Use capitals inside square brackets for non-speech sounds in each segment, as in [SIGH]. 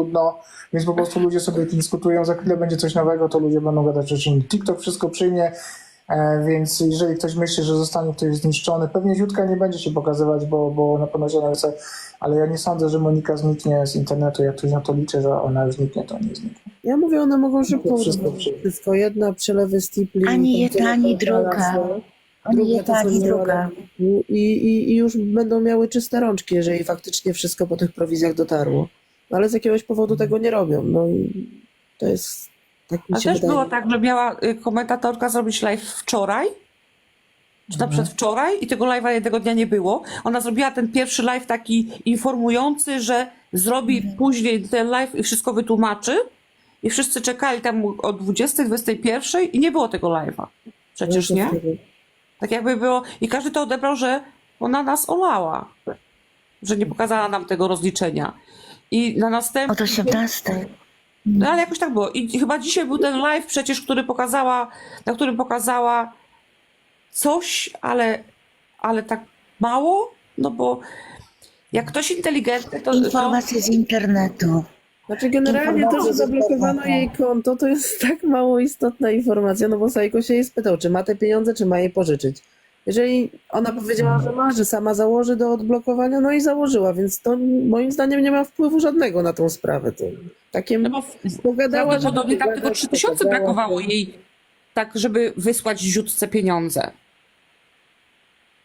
trudno, więc po prostu ludzie sobie dyskutują, za chwilę będzie coś nowego, to ludzie będą gadać rzeczy inne. TikTok wszystko przyjmie, e, więc jeżeli ktoś myśli, że zostanie ktoś zniszczony, pewnie Ziutka nie będzie się pokazywać, bo, bo na pewno się narysa, ale ja nie sądzę, że Monika zniknie z internetu, jak ktoś na to liczy, że ona już zniknie, to nie zniknie. Ja mówię, one mogą szybko wszystko wszystko. Jedna przelewy Stipli. Ani jedna, ani druga. Ani druga jedna, ani druga. I, i, I już będą miały czyste rączki, jeżeli faktycznie wszystko po tych prowizjach dotarło. No, Ale z jakiegoś powodu tego nie robią. No i to jest. Tak mi A się też wydaje. było tak, że miała y, komentatorka zrobić live wczoraj, czy tam przedwczoraj i tego live'a jednego dnia nie było. Ona zrobiła ten pierwszy live taki informujący, że zrobi później ten live i wszystko wytłumaczy. I wszyscy czekali tam o 20, 21 i nie było tego live'a. Przecież nie? Tak jakby było. I każdy to odebrał, że ona nas olała. Że nie pokazała nam tego rozliczenia. I na Od następny. 18. No ale jakoś tak było. I chyba dzisiaj był ten live przecież, który pokazała, na którym pokazała coś, ale, ale tak mało, no bo jak ktoś inteligentny, to, to Informacje z internetu. Znaczy generalnie to, że zablokowano jej konto, to jest [LAUGHS] tak mało istotna informacja, no bo Sajko się jej spytał, czy ma te pieniądze, czy ma je pożyczyć. Jeżeli ona powiedziała, że ma, że sama założy do odblokowania, no i założyła, więc to moim zdaniem nie ma wpływu żadnego na tą sprawę. To takie no bo pogadała, że prawdopodobnie tam tylko pogadać, 3000 pogadała, brakowało jej, tak żeby wysłać rzutce pieniądze.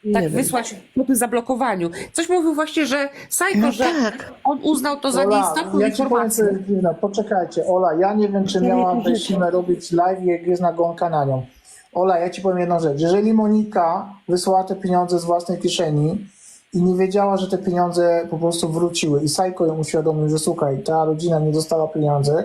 Nie Tak wiem. wysłać po tym zablokowaniu. Coś mówił właśnie, że Sajko, No że tak. on uznał to za nieistotną ja powiem, informację. Poczekajcie, Ola, ja nie wiem, czy miałam siłę robić live, jak jest nagonka na nią. Ola, ja ci powiem jedną rzecz. Jeżeli Monika wysłała te pieniądze z własnej kieszeni i nie wiedziała, że te pieniądze po prostu wróciły i Sajko ją uświadomił, że słuchaj, ta rodzina nie dostała pieniędzy,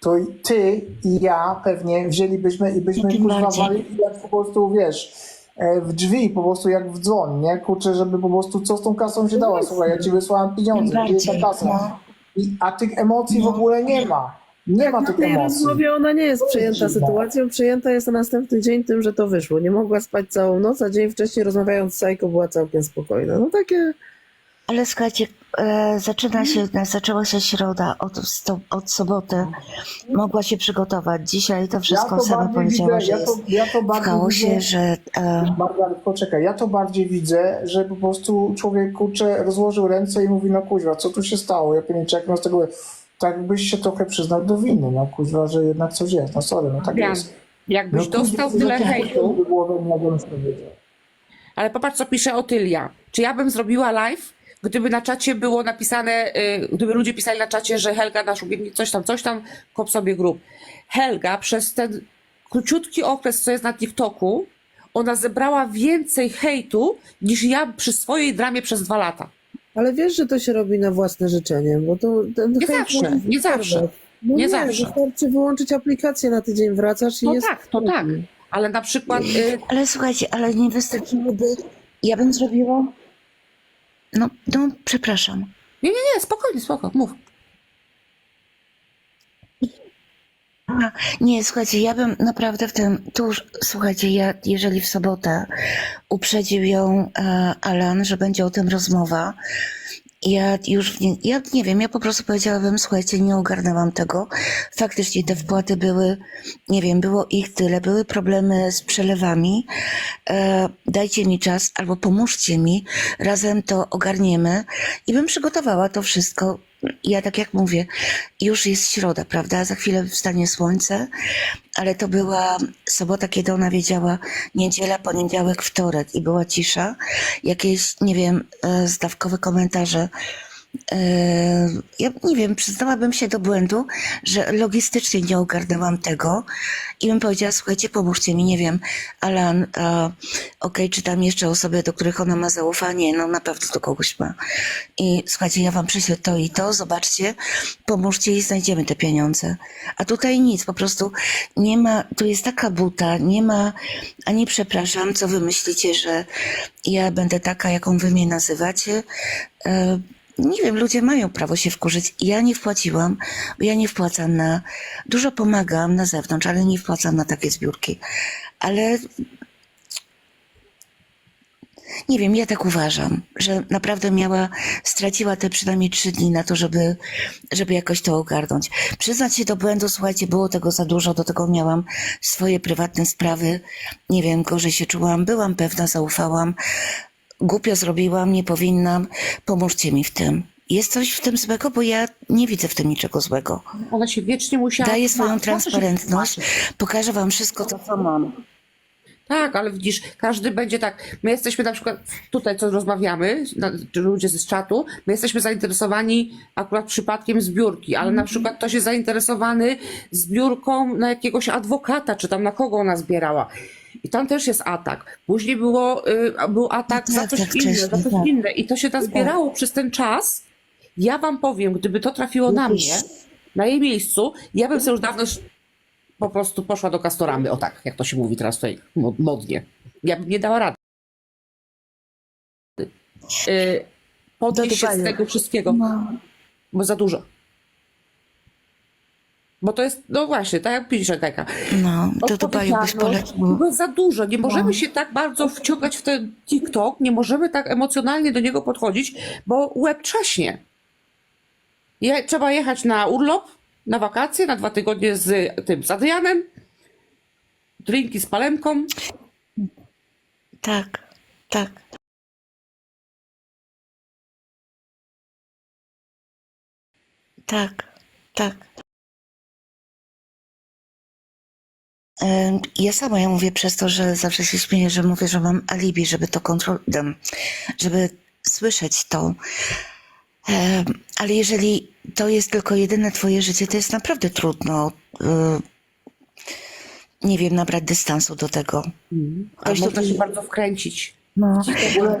to i ty i ja pewnie wzięlibyśmy i byśmy kurwa walili jak po prostu, wiesz, e, w drzwi, po prostu jak w dzwon, nie? Kurczę, żeby po prostu co z tą kasą się dało. Słuchaj, ja ci wysłałam pieniądze, gdzie jest ta kasa? no. I, a tych emocji w ogóle nie ma. Nie ma tych tej emocji. rozmowie ona nie jest przejęta sytuacją, przejęta jest na następny dzień tym, że to wyszło. Nie mogła spać całą noc, a dzień wcześniej rozmawiając z Sajko była całkiem spokojna. No takie... Ale słuchajcie, e, zaczyna się, zaczęła się środa, od, od soboty mogła się przygotować. Dzisiaj to wszystko ja to sama powiedziała, widzę, że ja to, jest ja to w bardziej chaosie, widzę, że e, Margaret, poczekaj, ja to bardziej widzę, że po prostu człowiek kurczę rozłożył ręce i mówi, no kuźwa, co tu się stało? Ja pewnie czekam z tego, tak byś się trochę przyznał do winy, no kuźwa, że jednak coś jest, no sorry, no tak Wiem. jest. Jakbyś no, dostał kuźwa, tyle to hejtu, by było. Ale popatrz, co pisze Otylia. Czy ja bym zrobiła live, gdyby na czacie było napisane, y, gdyby ludzie pisali na czacie, że Helga nasz ubiegnie coś tam, coś tam, kop sobie grup. Helga przez ten króciutki okres, co jest na TikToku, ona zebrała więcej hejtu niż ja przy swojej dramie przez dwa lata. Ale wiesz, że to się robi na własne życzenie, bo to ten Nie zawsze, może nie zawsze. No Nie nie, zawsze. Wystarczy wyłączyć aplikację na tydzień, wracasz i To jest... tak, to tak. Ale na przykład y, Ale słuchajcie, ale nie wystarczyłoby. Ja bym zrobiła. No, no, przepraszam. Nie, nie, nie, spokojnie, spoko, mów. A, Nie, słuchajcie, ja bym naprawdę w tym. Tu, już- słuchajcie, ja, jeżeli w sobotę uprzedził ją e, Alan, że będzie o tym rozmowa, ja już nie, ja nie wiem, ja po prostu powiedziałabym, słuchajcie, nie ogarnęłam tego. Faktycznie te wpłaty były, nie wiem, było ich tyle, były problemy z przelewami. E, dajcie mi czas albo pomóżcie mi, razem to ogarniemy i bym przygotowała to wszystko. Ja tak jak mówię, już jest środa, prawda? Za chwilę wstanie słońce, ale to była sobota, kiedy ona wiedziała niedziela, poniedziałek, wtorek i była cisza. Jakieś, nie wiem, e, zdawkowe komentarze. E, Ja nie wiem, przyznałabym się do błędu, że logistycznie nie ogarnęłam tego i bym powiedziała, słuchajcie, pomóżcie mi, nie wiem, Alan, okej, czy tam jeszcze osoby, do których ona ma zaufanie, no na pewno do kogoś ma. I słuchajcie, ja wam przyślę to i to, zobaczcie, pomóżcie i znajdziemy te pieniądze. A tutaj nic, po prostu nie ma, tu jest taka buta, nie ma ani przepraszam, co wy myślicie, że ja będę taka, jaką wy mnie nazywacie. Nie wiem, ludzie mają prawo się wkurzyć. Ja nie wpłaciłam, bo ja nie wpłacam na, dużo pomagam na zewnątrz, ale nie wpłacam na takie zbiórki. Ale Nie wiem, ja tak uważam, że naprawdę miała, straciła te przynajmniej trzy dni na to, żeby, żeby jakoś to ogarnąć. Przyznać się do błędu, słuchajcie, było tego za dużo, do tego miałam swoje prywatne sprawy. Nie wiem, gorzej się czułam, byłam pewna, zaufałam. Głupio zrobiłam, nie powinnam. Pomóżcie mi w tym. Jest coś w tym złego, bo ja nie widzę w tym niczego złego. Ona się wiecznie musiała... Daję swoją transparentność, pokażę wam wszystko, to co mam. Tak, ale widzisz, każdy będzie tak. My jesteśmy na przykład tutaj, co rozmawiamy, na- ludzie z czatu, my jesteśmy zainteresowani akurat przypadkiem zbiórki, ale na przykład ktoś jest zainteresowany zbiórką na jakiegoś adwokata, czy tam na kogo ona zbierała. I tam też jest atak. Później było, y, był atak No za tak, coś tak, inne, za wcześniej, coś tak. inne. I to się nazbierało przez ten czas. Ja wam powiem, gdyby to trafiło na Jakiś- mnie, na jej miejscu, ja bym sobie już dawno sz- po prostu poszła do Kastoramy, o tak, jak to się mówi teraz tutaj mo- modnie. Ja bym nie dała rady. Yy, podnieść się z tego wszystkiego, bo za dużo. Bo to jest, no właśnie, tak jak pisze Gajka. No, to Dubaju byś polecił. bo za dużo. Nie możemy się tak bardzo wciągać w ten TikTok, nie możemy tak emocjonalnie do niego podchodzić, bo łeb trzaśnie. Je, trzeba jechać na urlop, na wakacje, na dwa tygodnie z tym, z Adrianem, drinki z palemką. Tak, tak. Tak, tak. Ja sama, ja mówię przez to, że zawsze się śmieję, że mówię, że mam alibi, żeby to kontrol, em, żeby słyszeć to. Ale jeżeli to jest tylko jedyne twoje życie, to jest naprawdę trudno, y, nie wiem, nabrać dystansu do tego. A Ktoś można się bardzo wkręcić. No.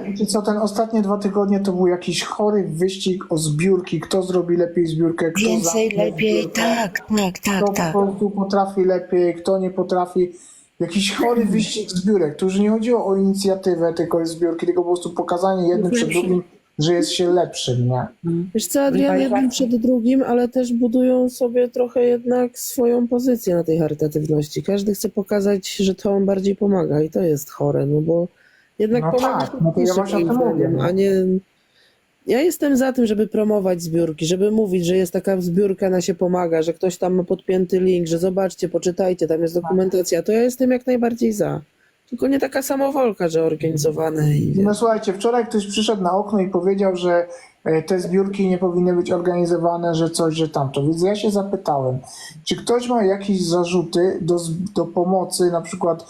Wiecie co, ten ostatnie dwa tygodnie to był jakiś chory wyścig o zbiórki, kto zrobi lepiej zbiórkę, kto Więcej, lepiej, zbiórkę, tak, tak, kto tak, tak. po prostu potrafi lepiej, kto nie potrafi. Jakiś chory wyścig zbiórek. Tu już nie chodziło o inicjatywę tylko zbiórki, tylko po prostu pokazanie jednym przed drugim, że jest się lepszym, nie? Wiesz co, Adrian, jednym przed drugim, ale też budują sobie trochę jednak swoją pozycję na tej charytatywności. Każdy chce pokazać, że to on bardziej pomaga i to jest chore, no bo jednak No tak, no to ja właśnie o tym mówię, no. a nie... Ja jestem za tym, żeby promować zbiórki, żeby mówić, że jest taka zbiórka na się pomaga, że ktoś tam ma podpięty link, że zobaczcie, poczytajcie, tam jest dokumentacja, to ja jestem jak najbardziej za. Tylko nie taka samowolka, że organizowane i... No słuchajcie, wczoraj ktoś przyszedł na okno i powiedział, że e, te zbiórki nie powinny być organizowane, że coś, że tamto. Więc ja się zapytałem, czy ktoś ma jakieś zarzuty do, do pomocy, na przykład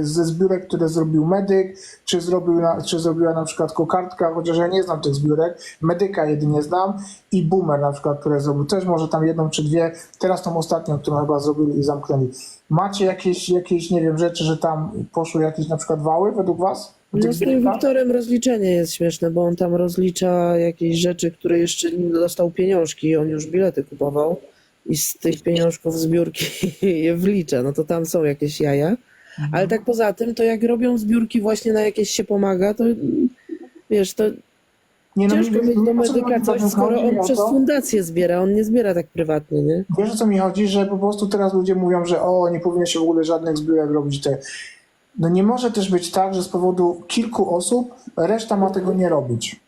ze zbiórek, które zrobił medyk, czy, zrobił czy zrobiła na przykład kokardka, chociaż ja nie znam tych zbiórek, medyka jedynie znam i boomer na przykład, które zrobił też może tam jedną czy dwie, teraz tą ostatnią, którą chyba zrobili i zamknęli. Macie jakieś, jakieś, nie wiem, rzeczy, że tam poszły jakieś na przykład wały według was? No z tym? Wiktorem rozliczenie jest śmieszne, bo on tam rozlicza jakieś rzeczy, które jeszcze nie dostał pieniążki i on już bilety kupował i z tych pieniążków zbiórki [LAUGHS] je wlicza, no to tam są jakieś jaja. Ale tak poza tym, to jak robią zbiórki właśnie na jakieś się pomaga, to wiesz, to Nie, no, ciężko mi- mieć mi- do medyka coś, chodzi? skoro on przez to- fundację zbiera, on nie zbiera tak prywatnie, nie? Wiesz o co mi chodzi, że po prostu teraz ludzie mówią, że o, nie powinno się w ogóle żadnych zbiórek robić. Te. No nie może też być tak, że z powodu kilku osób reszta ma tego nie robić.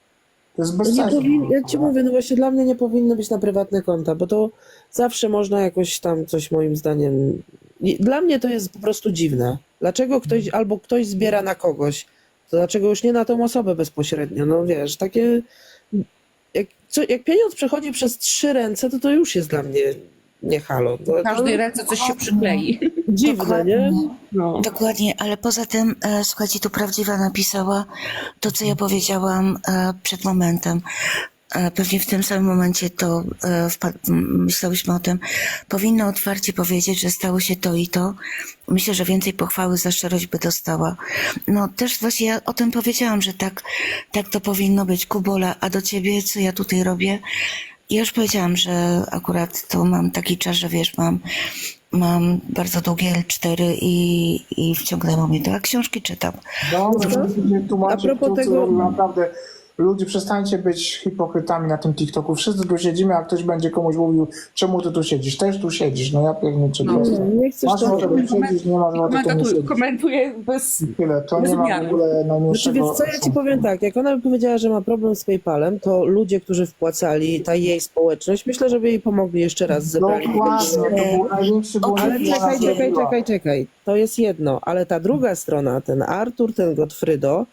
To jest bez No nie sensu. powin- ja ci mówię, no właśnie dla mnie nie powinny być na prywatne konta, bo to zawsze można jakoś tam coś moim zdaniem. Dla mnie to jest po prostu dziwne. Dlaczego ktoś albo ktoś zbiera na kogoś, to dlaczego już nie na tą osobę bezpośrednio? No wiesz, takie. Jak, co, jak pieniądz przechodzi przez trzy ręce, to to już jest dla mnie nie halo. To, W każdej to ręce coś się przyklei. dziwne, nie? No. Dokładnie, ale poza tym, e, słuchajcie, tu prawdziwa napisała to, co ja powiedziałam e, przed momentem. Pewnie w tym samym momencie to e, myślałyśmy o tym. Powinno otwarcie powiedzieć, że stało się to i to. Myślę, że więcej pochwały za szczerość by dostała. No też właśnie ja o tym powiedziałam, że tak, tak to powinno być. Kubola, a do ciebie, co ja tutaj robię? Ja już powiedziałam, że akurat to mam taki czas, że wiesz, mam, mam bardzo długie L4 i, i wciągnęło mnie to, a książki czytam. Że ludzie A propos to, tego- naprawdę ludzie przestańcie być hipokrytami na tym TikToku. Wszyscy tu siedzimy, a ktoś będzie komuś mówił, czemu ty tu siedzisz? Też tu siedzisz. No ja pierniczę. No. No. Nie chcesz Masz ochotę tu siedzieć, nie masz ochoty tu nie Komentatuj, siedzieć. komentuję bez... Tyle. To nie ma w ogóle Znaczy, wiesz co, ja ci powiem tak, jak ona by powiedziała, że ma problem z PayPalem, to ludzie, którzy wpłacali, ta jej społeczność, myślę, żeby jej pomogli jeszcze raz, zebrali Dokładnie, to był największy błąd, Ale czekaj, czekaj, czekaj, czekaj. To jest jedno, ale ta druga strona, ten Artur, ten Gottfrydo,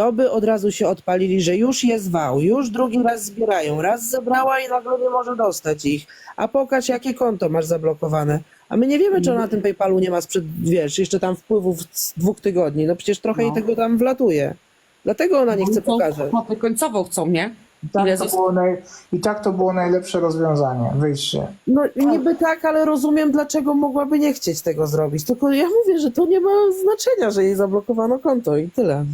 to by od razu się odpalili, że już jest wał, już drugi raz zbierają. Raz zebrała i nagle nie może dostać ich. A pokaż, jakie konto masz zablokowane. A my nie wiemy, czy ona na tym PayPalu nie ma sprzed, wiesz, jeszcze tam wpływów z dwóch tygodni. No przecież trochę jej No. tego tam wlatuje. Dlatego ona nie chce pokazać. Kwotę końcową chcą, nie? I tak, to było naj... I tak to było najlepsze rozwiązanie, wyjście. No niby tak, ale rozumiem, dlaczego mogłaby nie chcieć tego zrobić. Tylko ja mówię, że to nie ma znaczenia, że jej zablokowano konto i tyle.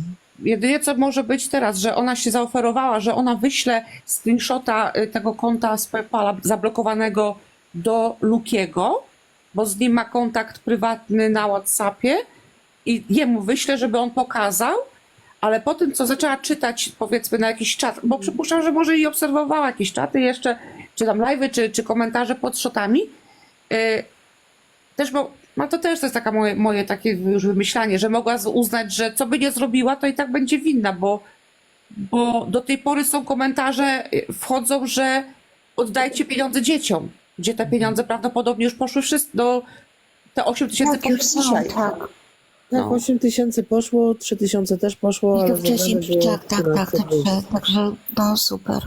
Jedynie co może być teraz, że ona się zaoferowała, że ona wyśle screenshota y, tego konta z PayPala zablokowanego do Lukiego, bo z nim ma kontakt prywatny na WhatsAppie i jemu wyślę, żeby on pokazał, ale po tym, co zaczęła czytać, powiedzmy, na jakiś czat, bo przypuszczam, że może i obserwowała jakieś czaty jeszcze, czy tam live'y, czy, czy komentarze pod shotami, y, też bo no to też to jest taka moje, moje takie już wymyślanie, że mogła uznać, że co by nie zrobiła, to i tak będzie winna, bo, bo do tej pory są komentarze, y, wchodzą, że oddajcie pieniądze dzieciom, gdzie te pieniądze prawdopodobnie już poszły wszystko do te 8 tysięcy Tak, już poszły są, dzisiaj. tak. Tak, No. 8 tysięcy poszło, 3 tysiące też poszło, I to wcześniej, tak, tak, tak, 14 także, także no super.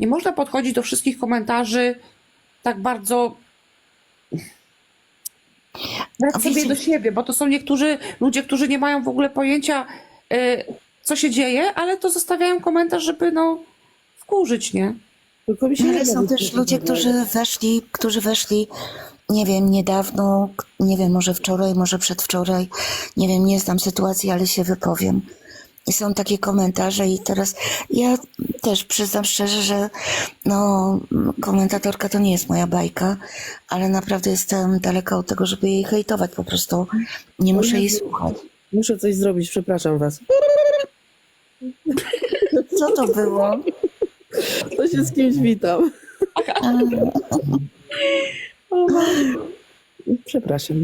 Nie można podchodzić do wszystkich komentarzy tak bardzo brać A sobie wiecie- do siebie, bo to są niektórzy ludzie, którzy nie mają w ogóle pojęcia, y, co się dzieje, ale to zostawiają komentarz, żeby no wkurzyć, nie? Tylko mi się Ale nie są też ludzie, którzy weszli, którzy weszli, nie wiem, niedawno, nie wiem, może wczoraj, może przedwczoraj, nie wiem, nie znam sytuacji, ale się wypowiem. I są takie komentarze i teraz ja też przyznam szczerze, że no, komentatorka to nie jest moja bajka, ale naprawdę jestem daleka od tego, żeby jej hejtować po prostu. Nie muszę jej słuchać. Muszę coś zrobić, przepraszam was. Co to było? To się z kimś witam. [LAUGHS] Przepraszam.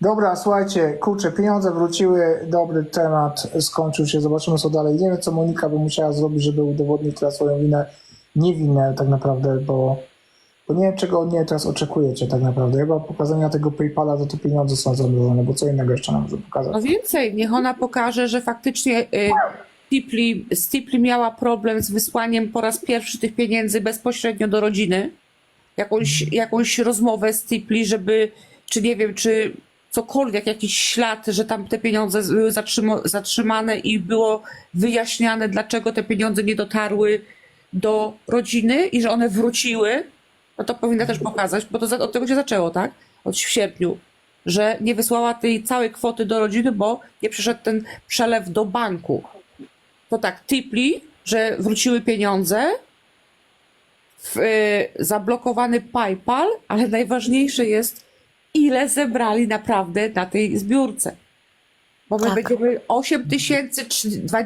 Dobra, słuchajcie, kurczę, pieniądze wróciły, dobry temat skończył się, zobaczymy co dalej. Nie wiem, co Monika by musiała zrobić, żeby udowodnić teraz swoją winę, niewinę tak naprawdę, bo, bo nie wiem, czego od niej teraz oczekujecie tak naprawdę. Chyba pokazania tego PayPala, to te pieniądze są zamrożone, bo co innego jeszcze nam może pokazać. No więcej, niech ona pokaże, że faktycznie y, Stipli miała problem z wysłaniem po raz pierwszy tych pieniędzy bezpośrednio do rodziny. Jakąś, jakąś rozmowę z Stipli, żeby, czy nie wiem, czy cokolwiek, jakiś ślad, że tam te pieniądze były zatrzyma, zatrzymane i było wyjaśniane, dlaczego te pieniądze nie dotarły do rodziny i że one wróciły, no to powinna też pokazać, bo to za, od tego się zaczęło, tak? Od w sierpniu, że nie wysłała tej całej kwoty do rodziny, bo nie przyszedł ten przelew do banku. To tak, tipli, że wróciły pieniądze, w, y, zablokowany PayPal, ale najważniejsze jest, ile zebrali naprawdę na tej zbiórce. Bo my Tak. będziemy 8 tysięcy,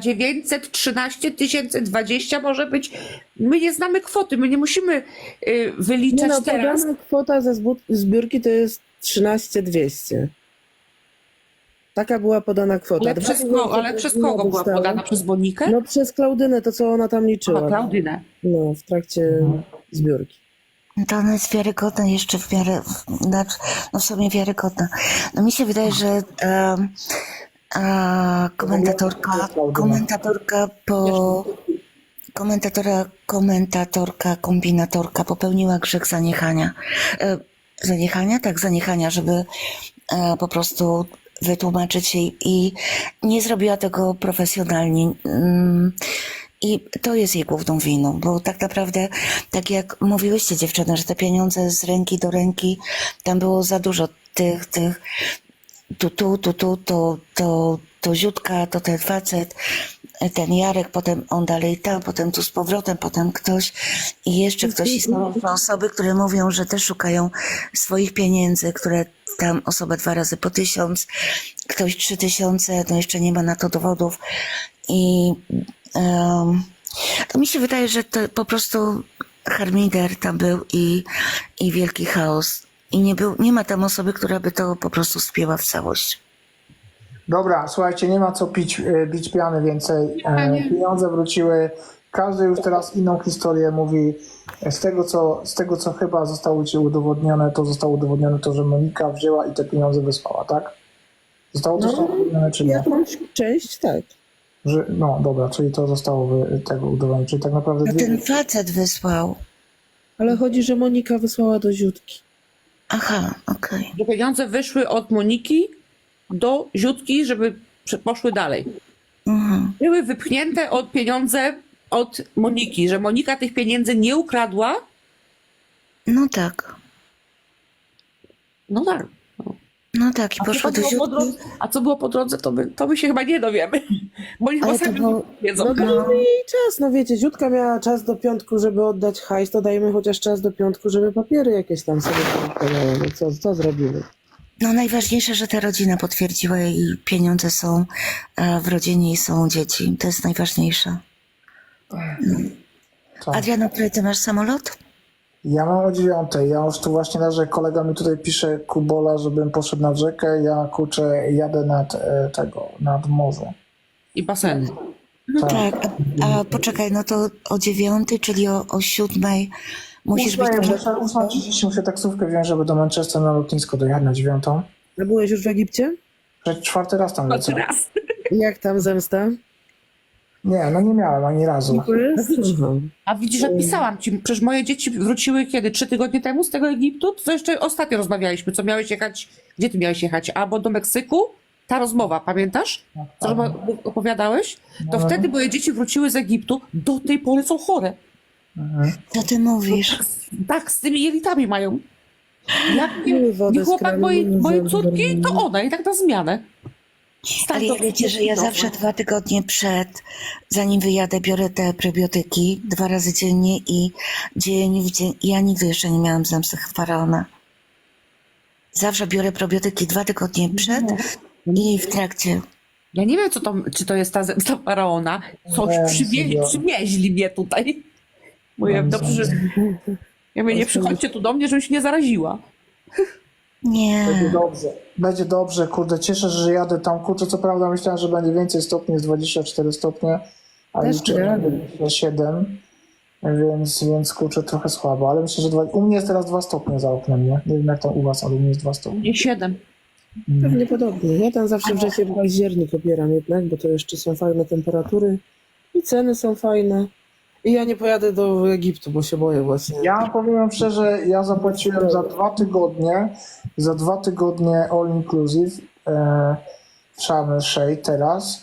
900, 13 tysięcy, 20 może być. My nie znamy kwoty, my nie musimy y, wyliczać no, teraz. kwota ze zbiórki to jest 13 200. Taka była podana kwota. Ale przez, kogo, ale przez kogo była podana? Przez Monikę? No przez Klaudynę, to co ona tam liczyła. Aha, Klaudynę. No, w trakcie zbiórki. To ona jest wiarygodna jeszcze w miarę, znaczy, no w sumie wiarygodna. No mi się wydaje, że a, komentatorka, komentatorka po, komentatora, komentatorka, kombinatorka popełniła grzech zaniechania. E, zaniechania? Tak, zaniechania, żeby e, po prostu wytłumaczyć się i nie zrobiła tego profesjonalnie. Mm, I to jest jej główną winą, bo tak naprawdę, tak jak mówiłyście dziewczyny, że te pieniądze z ręki do ręki, tam było za dużo tych, tych, tu, tu, tu, tu, to, to, to Ziutka, to ten facet, ten Jarek, potem on dalej tam, potem tu z powrotem, potem ktoś i jeszcze ktoś. I są osoby, które mówią, że też szukają swoich pieniędzy, które tam osoba dwa razy po tysiąc, ktoś trzy tysiące, no jeszcze nie ma na to dowodów. I to mi się wydaje, że to po prostu harmider tam był i, i wielki chaos. I nie, był, nie ma tam osoby, która by to po prostu spięła w całość. Dobra, słuchajcie, nie ma co pić, e, bić piany więcej. E, pieniądze wróciły. Każdy już teraz inną historię mówi. Z tego, co, z tego, co chyba zostało ci udowodnione, to zostało udowodnione to, że Monika wzięła i te pieniądze wysłała, tak? Zostało to No, udowodnione, czy nie? Jakąś część tak. Że, no dobra, czyli to zostało wy, tego udowodnione. Czyli tak naprawdę No dwie, ten facet wysłał. Ale chodzi, że Monika wysłała do Ziutki. Aha, okej. Że pieniądze wyszły od Moniki do Ziutki, żeby prze- poszły dalej. Mhm. Były wypchnięte od pieniądze od Moniki, że Monika tych pieniędzy nie ukradła. No tak. No tak. No tak, i A co, do było po drodze, a co było po drodze, to my, to my się chyba nie dowiemy. Bo oni chyba sami było- wiedzą. No dajmy jej czas, no wiecie, Ziutka miała czas do piątku, żeby oddać hajs, to dajmy chociaż czas do piątku, żeby papiery jakieś tam sobie poukładały. No co, co zrobimy? No najważniejsze, że ta rodzina potwierdziła i pieniądze są e, w rodzinie i są dzieci. To jest najważniejsze. tak. Adriano, który ty masz samolot? Ja mam o dziewiątej. Ja już tu właśnie leżę. Kolega mi tutaj pisze Kubola, żebym poszedł nad rzekę. Ja kurczę, jadę nad e, tego, nad morze. I basen. Tak. Tak, a, a poczekaj, no to o dziewiątej, czyli o, o siódmej musisz być Ósmej, muszę- 8.30 muszę taksówkę wziąć, żeby do Manchester na lotnisko dojechać na dziewiątą. A byłeś już w Egipcie? Że Czwarty raz tam lecę. Jak tam zemsta? Nie, no nie miałem ani razu. Dziękuję. A widzisz, że pisałam ci, przecież moje dzieci wróciły kiedy? Trzy tygodnie temu z tego Egiptu? To jeszcze ostatnio rozmawialiśmy, co miałeś jechać, gdzie ty miałeś jechać? Albo do Meksyku? Ta rozmowa, pamiętasz? Co Tak. opowiadałeś? To No. wtedy moje dzieci wróciły z Egiptu, do tej pory są chore. Mhm. Co ty mówisz? Tak, z tymi jelitami mają. Jak nie, nie chłopak mojej, mojej córki, to ona i tak na zmianę. Ale ja wiecie, że ja zawsze dwa tygodnie przed, zanim wyjadę, biorę te prebiotyki dwa razy dziennie i dzień w dzień. Ja nigdy jeszcze nie miałam zemsty faraona. Zawsze biorę probiotyki dwa tygodnie przed i w trakcie. Ja nie wiem, co to, czy to jest ta zemsta faraona. Coś Nie, przywieźli, nie. przywieźli mnie tutaj. Mówię, Nie, dobrze, że... Ja mówię, nie przychodźcie tu do mnie, żebym się nie zaraziła. Nie. Będzie dobrze. Będzie dobrze, kurde, cieszę się, że jadę tam. Kurczę, co prawda myślałem, że będzie więcej stopni, jest 24 stopnie, a radę. 7, więc, więc kurczę, trochę słabo, ale myślę, że dwa, u mnie jest teraz 2 stopnie za oknem, nie? Nie wiem jak tam u was, ale u mnie jest 2 stopnie. Nie siedem. Pewnie podobnie. Ja tam zawsze wrzesień październik obieram jednak, bo to jeszcze są fajne temperatury i ceny są fajne. I ja nie pojadę do Egiptu, bo się boję właśnie. Ja powiem wam szczerze, ja zapłaciłem za dwa tygodnie, za dwa tygodnie all inclusive e, w Sharm el teraz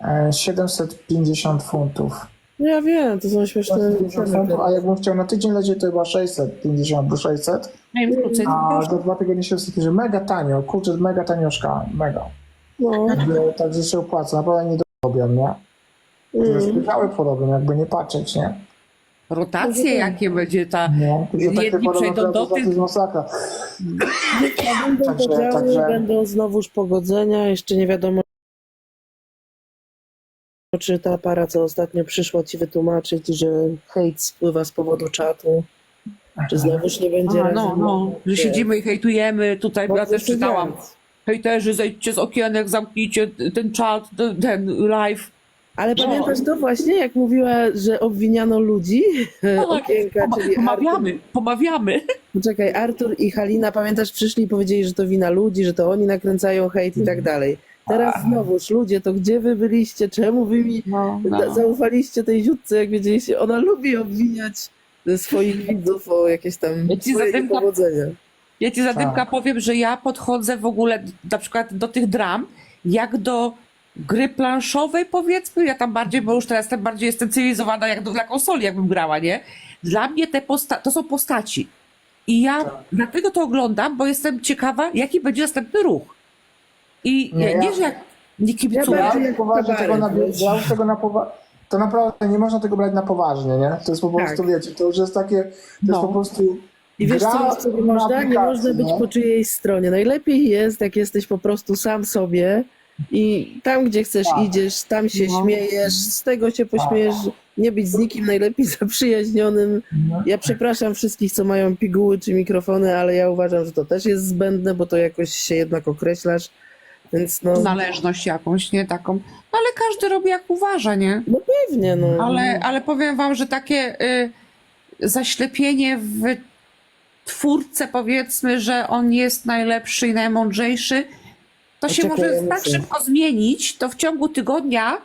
e, 750 funtów. No ja wiem, to są śmieszne 750 ceny. funtów, a jakbym chciał na tydzień lecieć, to chyba 650 do 600, Nie wiem, krócej. a za dwa tygodnie 700, że mega tanio, kurczę, mega tanioszka, mega. No, Także, także się opłaca, naprawdę nie dorobią, nie? Mm. Zbytały porobią, jakby nie patrzeć, nie? Rotacje, jakie będzie ta... Nie, że takie Jedni przejdą do to tych- jest masakra. Będą Także- podziały, także- będą znowuż pogodzenia, jeszcze nie wiadomo czy ta para, co ostatnio przyszła ci wytłumaczyć, że hejt spływa z powodu czatu, czy znowuż nie będzie razem. no, no, że siedzimy i hejtujemy. Tutaj ja Bardzo też czytałam. studiając. Hejterzy, zejdźcie z okienek, zamknijcie ten czat, ten, ten live. Ale No. pamiętasz to właśnie, jak mówiła, że obwiniano ludzi? Okienka, Poma- czyli pomawiamy, pomawiamy. Artur, poczekaj, Artur i Halina, pamiętasz, przyszli i powiedzieli, że to wina ludzi, że to oni nakręcają hejt i tak dalej. Teraz znowuż, ludzie, to gdzie wy byliście? Czemu wy mi No, da- zaufaliście tej ziutce, jak wiedzieliście? Ona lubi obwiniać swoich widzów o jakieś tam Ja swoje zatem- niepowodzenia. Ja ci za Tak. powiem, że ja podchodzę w ogóle na przykład do tych dram, jak do gry planszowej powiedzmy, ja tam bardziej, bo już teraz jestem bardziej jestem cywilizowana jak do, dla konsoli, jakbym grała, nie? Dla mnie te posta- to są postaci. I ja Tak. dlatego to oglądam, bo jestem ciekawa, jaki będzie następny ruch. I Nie, nie, nie ja- że jak nie kibicuję. Ja już poważnie jak tego na, ja już tego na powa- to naprawdę nie można tego brać na poważnie, nie? To jest po prostu, Tak. wiecie, to już jest takie, to No. jest po prostu I wiesz co, co nie na można? Nie można być nie? po czyjejś stronie. Najlepiej jest, jak jesteś po prostu sam sobie I tam, gdzie chcesz, Tak. idziesz, tam się No. śmiejesz, z tego się pośmiejesz, nie być z nikim najlepiej [LAUGHS] zaprzyjaźnionym. Ja przepraszam wszystkich, co mają piguły czy mikrofony, ale ja uważam, że to też jest zbędne, bo to jakoś się jednak określasz. Więc no, Należność jakąś, nie taką. No ale każdy robi jak uważa, nie? no pewnie, no. Ale, ale powiem wam, że takie y, zaślepienie w twórcę, powiedzmy, że on jest najlepszy i najmądrzejszy, to się może tak szybko zmienić, to w ciągu tygodnia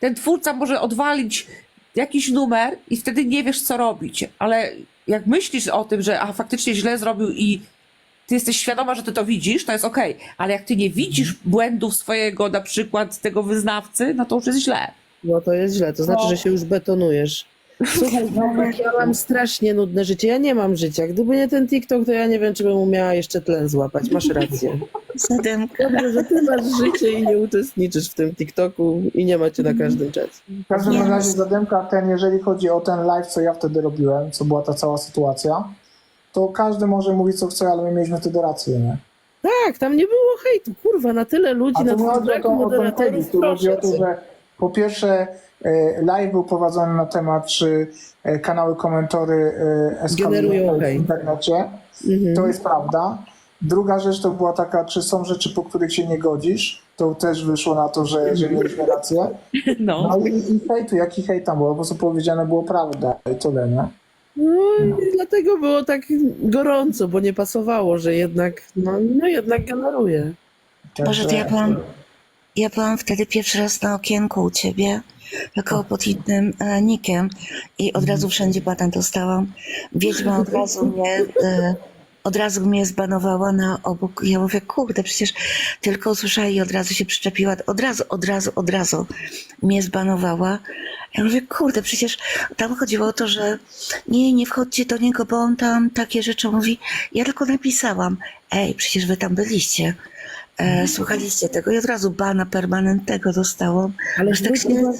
ten twórca może odwalić jakiś numer i wtedy nie wiesz, co robić. Ale jak myślisz o tym, że a, faktycznie źle zrobił i ty jesteś świadoma, że ty to widzisz, to jest okej. Ale jak ty nie widzisz błędów swojego, na przykład tego wyznawcy, no to już jest źle. No to jest źle, to znaczy, No. że się już betonujesz. Słuchaj, Zobacz, ja mam strasznie nudne życie, ja nie mam życia. Gdyby nie ten TikTok, to ja nie wiem, czy bym umiała jeszcze tlen złapać. Masz rację. Zadymka. Dobrze, że ty masz życie i nie uczestniczysz w tym TikToku i nie macie na każdym czacie. W każdym Nie. razie zadymka ten, jeżeli chodzi o ten live, co ja wtedy robiłem, co była ta cała sytuacja, to każdy może mówić co chce, ale my mieliśmy wtedy rację, nie? Tak, tam nie było hejtu, kurwa, na tyle ludzi, A na tyle moderatorów, chodzi o to, że po pierwsze e, live był prowadzony na temat, czy e, kanały komentory e, Generują w internecie. Mhm. To jest prawda. Druga rzecz to była taka, czy są rzeczy, po których się nie godzisz. To też wyszło na to, że, że mieliśmy rację. [LAUGHS] No. No i, i hejtu, jaki hejt tam było? Po prostu powiedziane było prawda i tyle, nie? No i dlatego było tak gorąco, bo nie pasowało, że jednak, no, no jednak generuje. Boże, to ja byłam, ja byłam wtedy pierwszy raz na okienku u ciebie, tylko pod innym e, nikiem i od razu wszędzie patent dostałam. Wiedźma od razu mnie, e, od razu mnie zbanowała na obok. Ja mówię, kurde, przecież tylko usłyszała i od razu się przyczepiła. Od razu, od razu, od razu mnie zbanowała. Ja mówię, kurde, przecież tam chodziło o to, że nie, nie wchodźcie do niego, bo on tam takie rzeczy mówi. Ja tylko napisałam, ej, przecież wy tam byliście. E, słuchaliście tego i od razu bana permanentnego dostałam. Ale tak się- uwagę,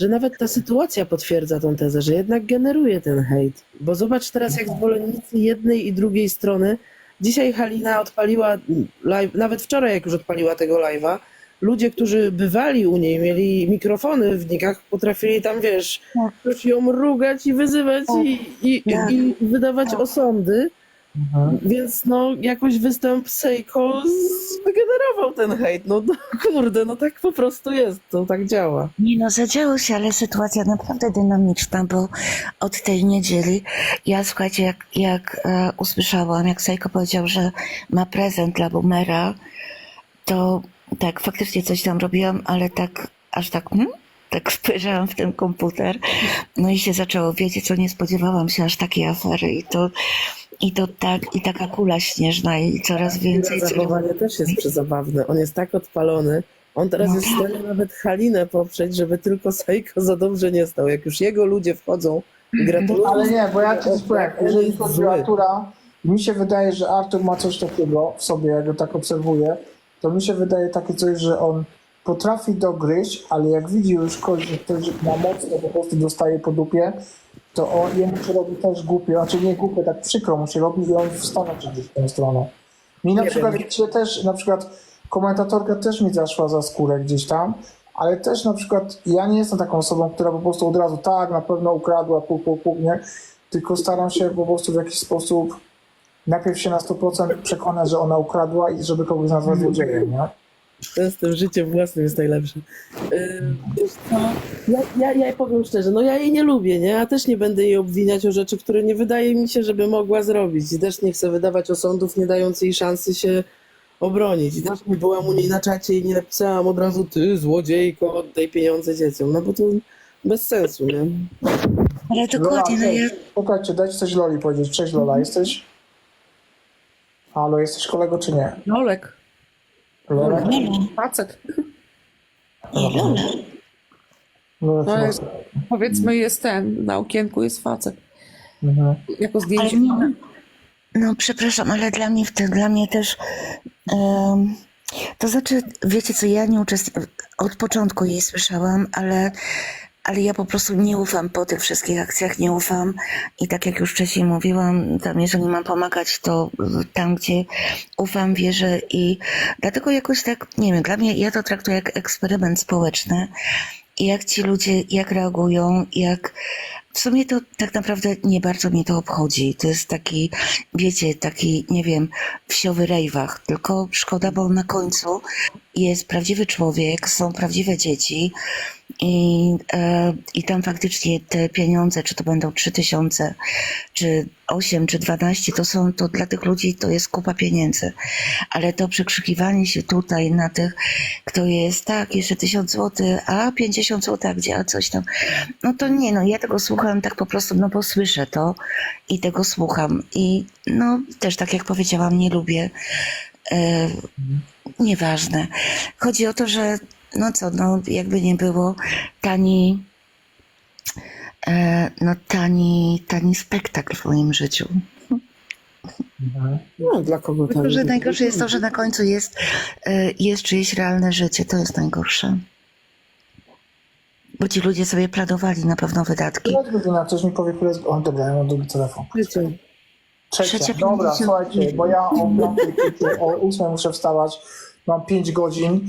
że nawet ta sytuacja potwierdza tą tezę, że jednak generuje ten hejt. Bo zobacz teraz, jak zwolennicy jednej i drugiej strony. Dzisiaj Halina odpaliła live, nawet wczoraj, jak już odpaliła tego live'a, ludzie, którzy bywali u niej, mieli mikrofony w nikach, potrafili tam, wiesz, Tak. ją rugać i wyzywać i, i, Tak. i wydawać osądy. Mhm. Więc no, jakoś występ Seiko wygenerował ten hejt. No, no kurde, no tak po prostu jest, to tak działa. Nie no, zadziało się, ale sytuacja naprawdę dynamiczna, bo od tej niedzieli ja słuchajcie, jak, jak e, usłyszałam, jak Sejko powiedział, że ma prezent dla Boomera, to tak, faktycznie coś tam robiłam, ale tak, aż tak, hmm? tak [LAUGHS] spojrzałam w ten komputer, no i się zaczęło wiedzieć, co nie spodziewałam się aż takiej afery i to, i to tak, i taka kula śnieżna i coraz więcej. Jego zachowanie też jest przezabawne. On jest tak odpalony. On teraz No. jest w stanie nawet Halinę poprzeć, żeby tylko Seiko za dobrze nie stał. Jak już jego ludzie wchodzą i gratulują. Ale nie, bo ja ci powiem, tak, on jeżeli jest chodzi o Artura, mi się wydaje, że Artur ma coś takiego w sobie, jak go tak obserwuję, to mi się wydaje takie coś, że on potrafi dogryźć, ale jak widzi już kogoś, że ktoś na mocno po prostu dostaje po dupie, to on jemu się robi też głupio, znaczy nie głupio, tak przykro mu się robi i on wstanę gdzieś w tę stronę. Mi na Nie przykład wiem. się też, na przykład komentatorka też mi zaszła za skórę gdzieś tam, ale też na przykład ja nie jestem taką osobą, która po prostu od razu tak, na pewno ukradła, pół, pół, pół, nie? Tylko staram się po prostu w jakiś sposób najpierw się na 100% przekonać, że ona ukradła i żeby kogoś nazwać złodziejem, nie? Ten z tym życiem własnym jest najlepszy. Yy, wiesz co? Ja, ja, ja powiem szczerze, no ja jej nie lubię, nie? Ja też nie będę jej obwiniać o rzeczy, które nie wydaje mi się, żeby mogła zrobić. I też nie chcę wydawać osądów, nie dając jej szansy się obronić. I też nie byłam u niej na czacie i nie napisałam od razu ty, złodziejko, oddaj pieniądze dzieciom. No bo to bez sensu, nie? Ale dokładnie, no ja. Słuchajcie, dajcie coś Loli powiedzieć. Cześć Lola, jesteś? Halo, jesteś kolego czy nie? Lolek, Lola? facet. nie, Lola. Lola No, czy jest- Powiedzmy jest ten, na okienku jest facet. mhm. Jako Ale zdjęcie. nie, no, no przepraszam, ale dla mnie, w tym- dla mnie też, em, to znaczy, wiecie co, ja nie uczestniczę, od początku jej słyszałam, ale, ale ja po prostu nie ufam po tych wszystkich akcjach, nie ufam. I tak jak już wcześniej mówiłam, tam jeżeli mam pomagać, to tam, gdzie ufam, wierzę i dlatego jakoś tak, nie wiem, dla mnie ja to traktuję jak eksperyment społeczny. I jak ci ludzie, jak reagują, jak w sumie to tak naprawdę nie bardzo mnie to obchodzi. To jest taki, wiecie, taki, nie wiem, wsiowy rejwach. Tylko szkoda, bo na końcu jest prawdziwy człowiek, są prawdziwe dzieci i, e, i tam faktycznie te pieniądze, czy to będą 3 tysiące, czy 8, czy 12, to są, to dla tych ludzi to jest kupa pieniędzy. Ale to przekrzykiwanie się tutaj na tych, kto jest, tak, jeszcze 1000 złotych, a 50 złotych, a gdzie, a coś tam. No to nie, no ja tego słucham tak po prostu, no bo słyszę to i tego słucham. I no też tak jak powiedziałam, nie lubię. E, nieważne. Chodzi o to, że no co, no jakby nie było, tani, e, no tani, tani spektakl w moim życiu. No, dla kogo to Tylko, że jest? najgorsze jest to, że na końcu jest, e, jest czyjeś realne życie. To jest najgorsze. Bo ci ludzie sobie planowali na pewno wydatki. Która godzina? Ktoś mi powie, która jest... O, dobra, ja mam drugi telefon. Trzecia. Trzecia Dobra, słuchajcie, bo ja o o ósmej muszę wstawać. Mam 5 godzin,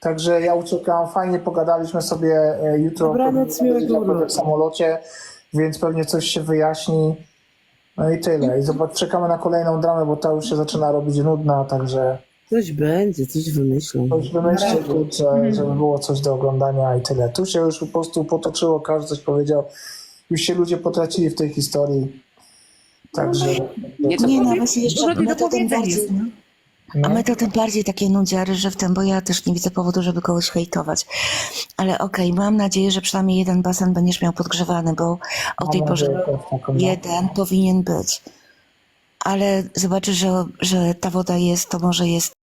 także ja uciekam. Fajnie pogadaliśmy sobie e, jutro. Dobranoc, pewnie miłego będę urlopu. w samolocie, więc pewnie coś się wyjaśni. No i tyle. I zobacz, czekamy na kolejną dramę, bo ta już się zaczyna robić nudna, także Coś będzie, coś wymyślą. coś wymyślcie, kurczę, żeby było coś do oglądania i tyle. Tu się już po prostu potoczyło, każdy coś powiedział. Już się ludzie potracili w tej historii. Także... Nie, Nie, powie- nawet jeszcze, dużo nie my to tym bardziej, jest. No. A my to tym bardziej takie nudziary, że w tym, bo ja też nie widzę powodu, żeby kogoś hejtować. Ale okej, mam nadzieję, że przynajmniej jeden basen będziesz miał podgrzewany, bo o tej porze no. jeden powinien być. Ale zobaczysz, że, że ta woda jest, to może jest